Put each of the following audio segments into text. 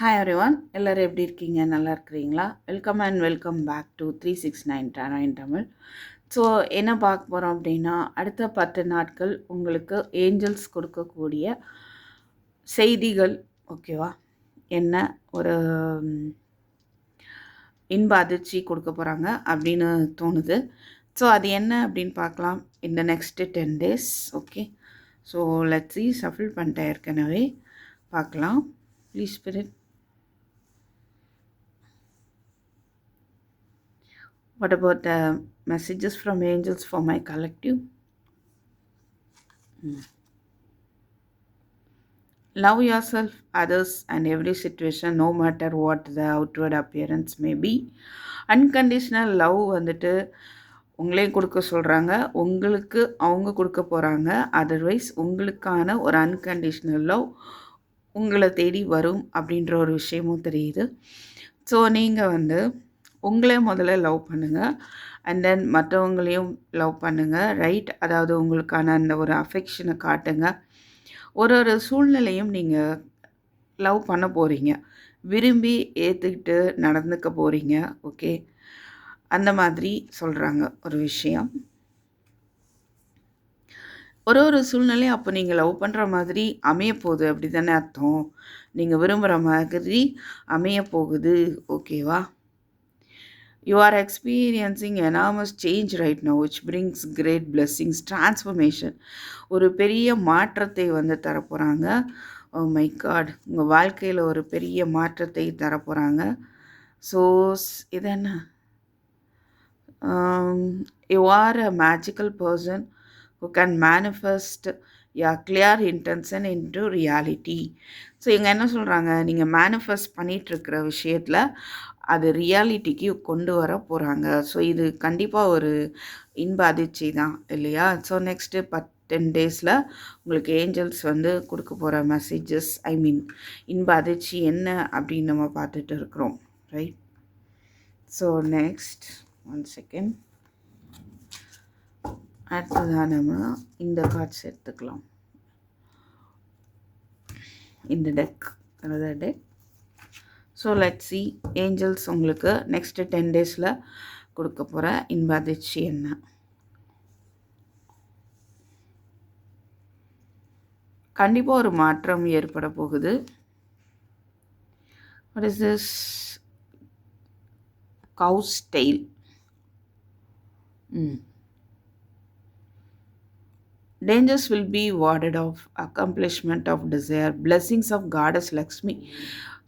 Hi everyone எல்லோரும் எப்படி இருக்கீங்க? நல்லா இருக்கிறீங்களா? Welcome and welcome back to three six nine in Tamil so என்ன பார்க்க போகிறோம் அப்படின்னா அடுத்த பத்து நாட்கள் உங்களுக்கு ஏஞ்சல்ஸ் கொடுக்கக்கூடிய செய்திகள் ஓகேவா என்ன ஒரு இன்ப அதிர்ச்சி கொடுக்க போகிறாங்க அப்படின்னு தோணுது. ஸோ அது என்ன அப்படின்னு பார்க்கலாம் இந்த next ten days okay so let's shuffle பண்ணிட்டேன் ஏற்கனவே பார்க்கலாம். Please spirit What about the messages from angels for my collective? Hmm. Love yourself, others, and every situation, no matter what the outward appearance may be. Unconditional love வந்துட்டு உங்களையும் கொடுக்க சொல்கிறாங்க உங்களுக்கு அவங்க கொடுக்க போகிறாங்க அதர்வைஸ் உங்களுக்கான ஒரு அன்கண்டிஷ்னல் லவ் உங்களை தேடி வரும் அப்படின்ற ஒரு விஷயமும் தெரியுது ஸோ நீங்கள் வந்து உங்களே முதல்ல லவ் பண்ணுங்கள் அண்ட் தென் மற்றவங்களையும் லவ் பண்ணுங்கள் ரைட் அதாவது உங்களுக்கான அந்த ஒரு அஃபெக்ஷனை காட்டுங்க. ஒரு ஒரு சூழ்நிலையும் நீங்கள் லவ் பண்ண போகிறீங்க விரும்பி ஏற்றுக்கிட்டு நடந்துக்க போகிறீங்க ஓகே அந்த மாதிரி சொல்கிறாங்க ஒரு விஷயம். ஒரு ஒரு சூழ்நிலையும் அப்போ நீங்கள் லவ் பண்ணுற மாதிரி அமைய போகுது அப்படி தானே அர்த்தம். நீங்கள் விரும்புகிற மாதிரி அமைய போகுது. ஓகேவா you are experiencing enormous change right no which brings great blessings transformation ஒரு பெரிய மாற்றத்தை வந்து தரப்போகிறாங்க மை காட் உங்கள் வாழ்க்கையில் ஒரு பெரிய மாற்றத்தை தரப்போகிறாங்க ஸோ இது என்ன you are a magical person who can manifest your clear intention into reality so இங்கே என்ன சொல்கிறாங்க நீங்கள் மேனிஃபெஸ்ட் பண்ணிகிட்ருக்கிற விஷயத்தில் அது ரியாலிட்டிக்கு கொண்டு வர போகிறாங்க ஸோ இது கண்டிப்பாக ஒரு இன்ப அதிர்ச்சி தான் இல்லையா? ஸோ நெக்ஸ்ட்டு பத் டென் டேஸில் உங்களுக்கு ஏஞ்சல்ஸ் வந்து கொடுக்க போகிற மெசேஜஸ் ஐ மீன் இன்ப அதிர்ச்சி என்ன அப்படின்னு நம்ம பார்த்துட்டு இருக்கிறோம் right so next one second அடுத்ததாக நம்ம இந்த கார்ட்ஸ் எடுத்துக்கலாம் இந்த டெக் அதாவது deck so let see angels உங்களுக்கு நெக்ஸ்ட்டு டென் டேஸில் கொடுக்க போகிற இன்ப அதிர்ச்சி என்ன? கண்டிப்பாக ஒரு மாற்றம் ஏற்பட போகுது. What is this cow's tail hmm dangers will be warded off accomplishment of desire. Blessings of Lakshmi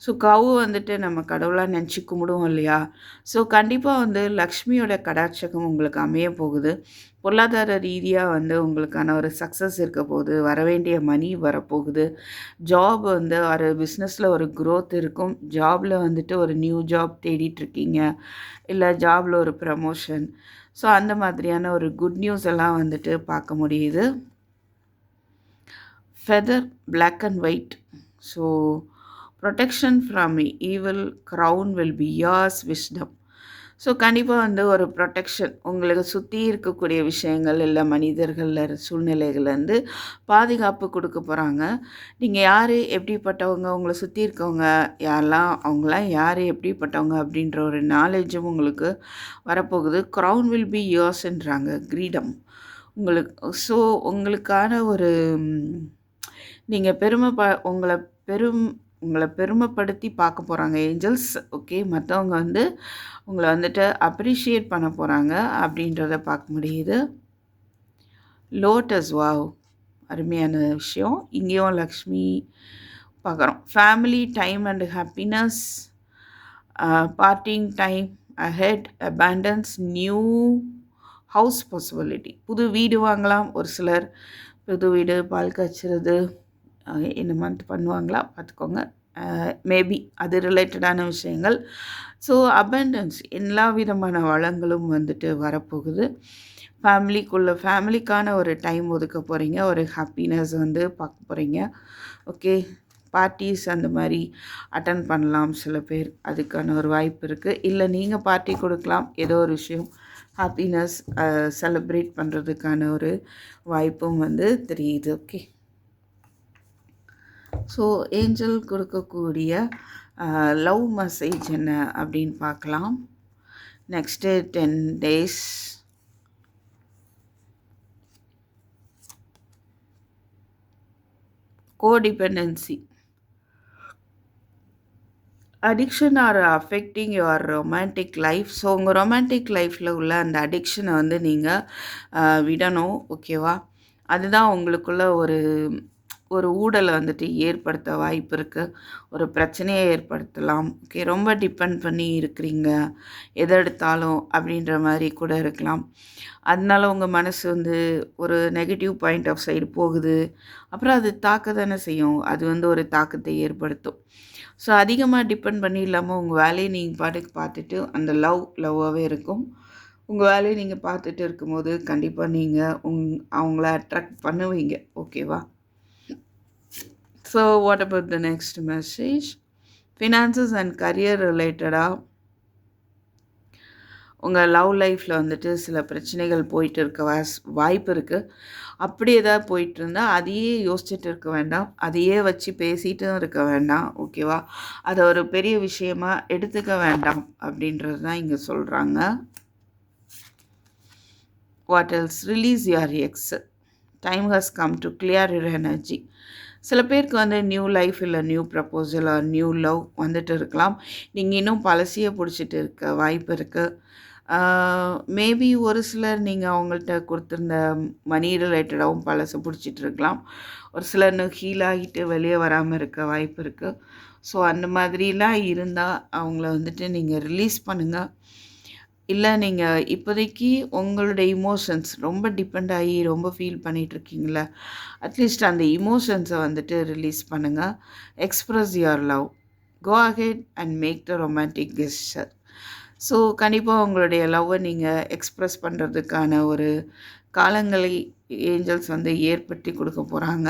so cow வந்துட்டு நம்ம கடவுளாக நினச்சி கும்பிடுவோம் இல்லையா? ஸோ கண்டிப்பாக வந்து லக்ஷ்மியோட கடாட்சகம் உங்களுக்கு அமைய போகுது. பொருளாதார ரீதியாக வந்து உங்களுக்கான ஒரு சக்ஸஸ் இருக்க போகுது. வரவேண்டிய மணி வரப்போகுது. ஜாப் வந்து ஒரு பிஸ்னஸில் ஒரு க்ரோத் இருக்கும். ஜாபில் வந்துட்டு ஒரு நியூ ஜாப் தேடிட்டுருக்கீங்க இல்லை ஜாபில் ஒரு ப்ரமோஷன் ஸோ அந்த மாதிரியான ஒரு குட் நியூஸ் எல்லாம் வந்துட்டு பார்க்க முடியுது. Feather black and white so protection from evil crown will be yours wisdom so கண்டிப்பாக வந்து ஒரு ப்ரொடெக்ஷன் உங்களுக்கு சுற்றி இருக்கக்கூடிய விஷயங்கள் இல்லை மனிதர்கள் சூழ்நிலைகள்லேருந்து பாதுகாப்பு கொடுக்க போகிறாங்க நீங்கள் யார் எப்படிப்பட்டவங்க உங்களை சுற்றி இருக்கவங்க யாரெல்லாம் அவங்களாம் யார் எப்படிப்பட்டவங்க அப்படின்ற ஒரு நாலேஜும் உங்களுக்கு வரப்போகுது. க்ரௌன் வில் பி யோர்ஸ்ன்றாங்க கிரீடம். உங்களுக்கு ஸோ உங்களுக்கான ஒரு நீங்கள் பெருமை ப உங்களை பெரும் உங்களை பெருமைப்படுத்தி பார்க்க போகிறாங்க ஏஞ்சல்ஸ் ஓகே? மற்றவங்க வந்து உங்களை வந்துட்டு அப்ரிஷியேட் பண்ண போகிறாங்க அப்படின்றத பார்க்க முடியுது. லோட்டஸ் வாவ் அருமையான விஷயம். இங்கேயும் லக்ஷ்மி பார்க்குறோம் family time and happiness parting time ahead abundance new house possibility புது வீடு வாங்கலாம். ஒரு சிலர் புது வீடு பால் காய்ச்சிறது என்ன இந்த மந்த் பண்ணுவாங்களா? பார்த்துக்கோங்க. Uh, மேபி அது ரிலேட்டடான விஷயங்கள். ஸோ அபண்டன்ஸ் எல்லா விதமான வளங்களும் வந்துட்டு வரப்போகுது. ஃபேமிலிக்குள்ளே ஃபேமிலிக்கான ஒரு டைம் ஒதுக்க போகிறீங்க ஒரு ஹாப்பினஸ் வந்து பார்க்க போகிறீங்க ஓகே பார்ட்டிஸ் அந்த மாதிரி அட்டன் பண்ணலாம் சில பேர். அதுக்கான ஒரு வாய்ப்பு இருக்குது இல்லை நீங்கள் பார்ட்டி கொடுக்கலாம். ஏதோ ஒரு விஷயம். ஹாப்பினஸ் செலிப்ரேட் பண்ணுறதுக்கான ஒரு வாய்ப்பும் வந்து தெரியுது. ஓகே ஸோ ஏஞ்சல் கொடுக்கக்கூடிய லவ் மெசேஜ் என்ன அப்படின்னு பார்க்கலாம். Next ten days codependency addiction are affecting your romantic life so உங்கள் ரொமான்டிக் லைஃப்பில் உள்ள அந்த அடிக்ஷனை வந்து நீங்கள் விடணும். ஓகேவா அதுதான் உங்களுக்குள்ள ஒரு ஒரு ஊடலை வந்துட்டு ஏற்படுத்த வாய்ப்பு இருக்குது ஒரு பிரச்சனையை ஏற்படுத்தலாம். ஓகே ரொம்ப டிபெண்ட் பண்ணி இருக்கிறீங்க. எதை எடுத்தாலும் அப்படின்ற மாதிரி கூட இருக்கலாம். அதனால உங்கள் மனசு வந்து ஒரு நெகட்டிவ் பாயிண்ட் ஆஃப் சைடு போகுது. அப்புறம் அது தாக்க தானே செய்யும். அது வந்து ஒரு தாக்கத்தை ஏற்படுத்தும். ஸோ அதிகமாக டிபெண்ட் பண்ணி இல்லாமல் உங்கள் வேலையை நீங்கள் பாட்டுக்கு பார்த்துட்டு அந்த லவ் லவ்வாகவே இருக்கும். உங்கள் வேலையை நீங்கள் பார்த்துட்டு இருக்கும்போது கண்டிப்பாக நீங்கள் உங் அவங்கள அட்ராக்ட் பண்ணுவீங்க. ஓகேவா so what about the next message finances and career ரிலேட்டடாக உங்கள் லவ் லைஃப்பில் வந்துட்டு சில பிரச்சனைகள் போயிட்டு இருக்க வாஸ் வாய்ப்பு இருக்குது அப்படி ஏதாவது போயிட்டு இருந்தால் அதையே யோசிச்சுட்டு இருக்க வேண்டாம். அதையே வச்சு பேசிட்டும் இருக்க வேண்டாம். ஓகேவா அதை ஒரு பெரிய விஷயமா எடுத்துக்க வேண்டாம் அப்படின்றது தான் இங்கே சொல்கிறாங்க what else release your ex time has come to clear your energy சில பேருக்கு வந்து நியூ லைஃப் இல்லை new proposal or new love வந்துட்டு இருக்கலாம். நீங்கள் இன்னும் பழசியை பிடிச்சிட்டு இருக்க வாய்ப்பு இருக்குது மேபி ஒரு சிலர் நீங்கள் அவங்கள்ட்ட கொடுத்துருந்த மணி ரிலேட்டடாகவும் பழச பிடிச்சிட்டு இருக்கலாம். ஒரு சிலர் இன்னும் ஹீல் ஆகிட்டு வெளியே வராமல் இருக்க வாய்ப்பு இருக்குது ஸோ அந்த மாதிரிலாம் இருந்தால் அவங்கள வந்துட்டு நீங்கள் ரிலீஸ் பண்ணுங்கள் இல்லை நீங்கள் இப்போதைக்கு உங்களுடைய இமோஷன்ஸ் ரொம்ப டிபெண்ட் ஆகி ரொம்ப ஃபீல் பண்ணிகிட்ருக்கீங்கள அட்லீஸ்ட் அந்த இமோஷன்ஸை வந்துட்டு ரிலீஸ் பண்ணுங்கள் express your love go ahead and make the romantic gesture so கண்டிப்பாக உங்களுடைய லவ்வை நீங்கள் எக்ஸ்ப்ரெஸ் பண்ணுறதுக்கான ஒரு காலங்களை ஏஞ்சல்ஸ் வந்து ஏற்படுத்தி கொடுக்க போகிறாங்க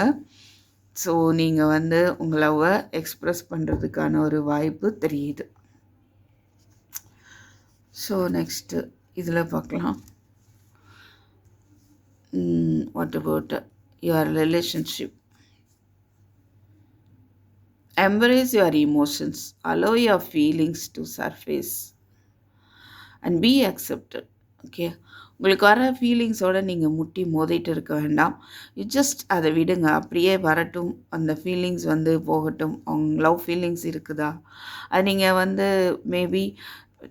ஸோ நீங்கள் வந்து உங்கள் லவ்வை எக்ஸ்ப்ரெஸ் பண்ணுறதுக்கான ஒரு வாய்ப்பு தெரியுது. ஸோ நெக்ஸ்ட்டு இதில் பார்க்கலாம் what about your relationship embrace your emotions allow your feelings to surface and be accepted okay உங்களுக்கு வர ஃபீலிங்ஸோடு நீங்கள் முட்டி மோதிட்டு இருக்க வேண்டாம். யூ ஜஸ்ட் அதை விடுங்க. அப்படியே வரட்டும். அந்த ஃபீலிங்ஸ் வந்து போகட்டும். அவங்க லவ் ஃபீலிங்ஸ் இருக்குதா? அது நீங்கள் வந்து மேபி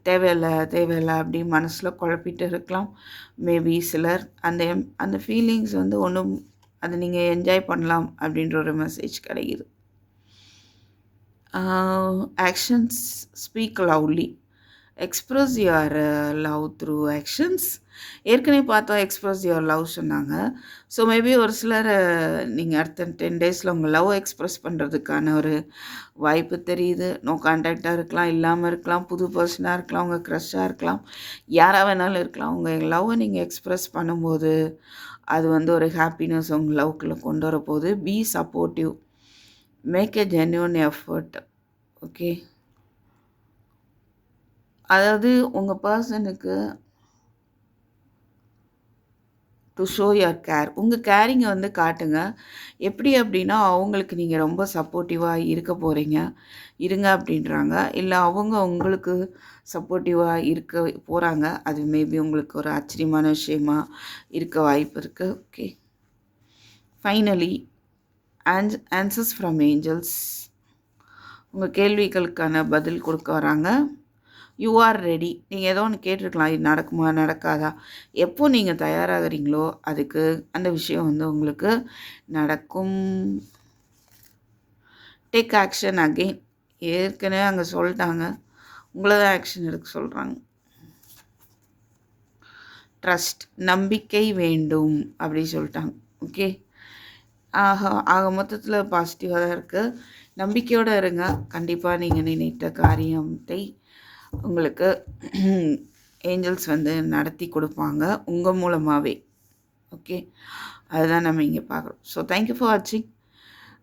தேவையில்லை தேவையில்லை அப்படி மனசில் குழப்பிட்டு இருக்கலாம். மேபி சிலர் அந்த அந்த ஃபீலிங்ஸ் வந்து ஒன்றும் அதை நீங்கள் என்ஜாய் பண்ணலாம் அப்படின்ற ஒரு மெசேஜ் கிடைக்குது. Actions speak lovely express your love through actions ஏற்கனவே பார்த்தோம் எக்ஸ்ப்ரெஸ் யுவர் லவ் சொன்னாங்க. ஸோ மேபி ஒரு சிலர் நீங்கள் அடுத்த டென் டேஸில் உங்கள் லவ் எக்ஸ்ப்ரெஸ் பண்ணுறதுக்கான ஒரு வாய்ப்பு தெரியுது. நோ கான்டாக்டாக இருக்கலாம் இல்லாமல் இருக்கலாம் புது பர்சனாக இருக்கலாம் உங்கள் க்ரஷ்ஷாக இருக்கலாம் யாராக வேணாலும் இருக்கலாம். உங்கள் லவ்வை நீங்கள் எக்ஸ்ப்ரெஸ் பண்ணும்போது அது வந்து ஒரு ஹாப்பினஸ் உங்கள் லவ்க்குள்ளே கொண்டு வரப்போகுது. Be supportive make a genuine effort okay அதாவது உங்கள் பர்சனுக்கு டு ஷோ யுவர் கேர் உங்கள் கேரிங்கை வந்து காட்டுங்க. எப்படி அப்படின்னா அவங்களுக்கு நீங்கள் ரொம்ப சப்போர்ட்டிவாக இருக்க போகிறீங்க இருங்க அப்படின்றாங்க. இல்லை அவங்க உங்களுக்கு சப்போர்ட்டிவாக இருக்க போகிறாங்க அது மேபி உங்களுக்கு ஒரு ஆச்சரியமான விஷயமா இருக்க வாய்ப்பு இருக்குது okay finally ans answers from angels உங்கள் கேள்விகளுக்கான பதில் கொடுக்க வராங்க. யூ ஆர் ரெடி நீங்கள் ஏதோ ஒன்று கேட்டிருக்கலாம். இது நடக்குமா நடக்காதா? எப்போ நீங்கள் தயாராகிறீங்களோ அதுக்கு அந்த விஷயம் வந்து உங்களுக்கு நடக்கும். டேக் ஆக்ஷன் அகெயின் ஏற்கனவே அங்கே சொல்லிட்டாங்க. உங்களை தான் ஆக்ஷன் எடுக்க சொல்கிறாங்க ட்ரஸ்ட் நம்பிக்கை வேண்டும் அப்படி சொல்லிட்டாங்க. ஓகே ஆக ஆக மொத்தத்தில் பாசிட்டிவாக தான் இருக்குது நம்பிக்கையோடு இருங்க. கண்டிப்பாக நீங்கள் நினைத்த காரியத்தை உங்களுக்கு ஏஞ்சல்ஸ் வந்து நடத்தி கொடுப்பாங்க உங்கள் மூலமாகவே ஓகே அதுதான் நம்ம இங்கே பார்க்குறோம். ஸோ தேங்க்யூ ஃபார் வாட்சிங்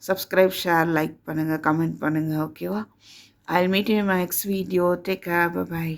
சப்ஸ்கிரைப் ஷேர் லைக் பண்ணுங்கள் கமெண்ட் பண்ணுங்கள் ஓகேவா I meet you my next video take care bye